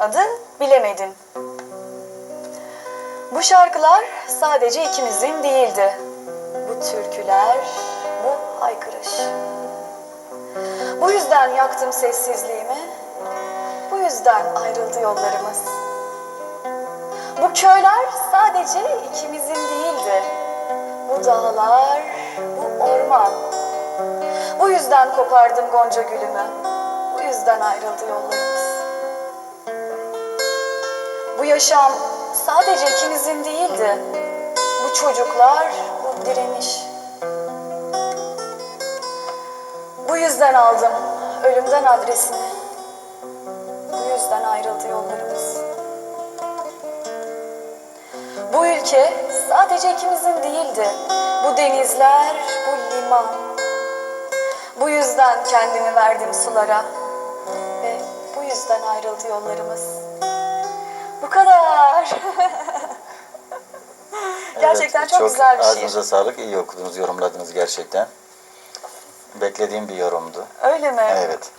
adı Bilemedin. Bu şarkılar sadece ikimizin değildi. Bu türküler, bu haykırış. Bu yüzden yaktım sessizliğimi. Bu yüzden ayrıldı yollarımız. Bu köyler sadece ikimizin değildi. Bu dağlar, bu orman. Bu yüzden kopardım gonca gülümü. Bu yüzden ayrıldı yollarımız. Bu yaşam sadece ikimizin değildi. Bu çocuklar, bu direniş. Bu yüzden aldım ölümden adresini. Bu yüzden ayrıldı yollarımız. Bu ülke sadece ikimizin değildi. Bu denizler, bu liman. Bu yüzden kendimi verdim sulara. Ve bu yüzden ayrıldı yollarımız. Gerçekten Evet, çok, güzel bir şey. Ağzınıza sağlık. İyi okudunuz, yorumladınız gerçekten. Beklediğim bir yorumdu. Öyle mi? Evet.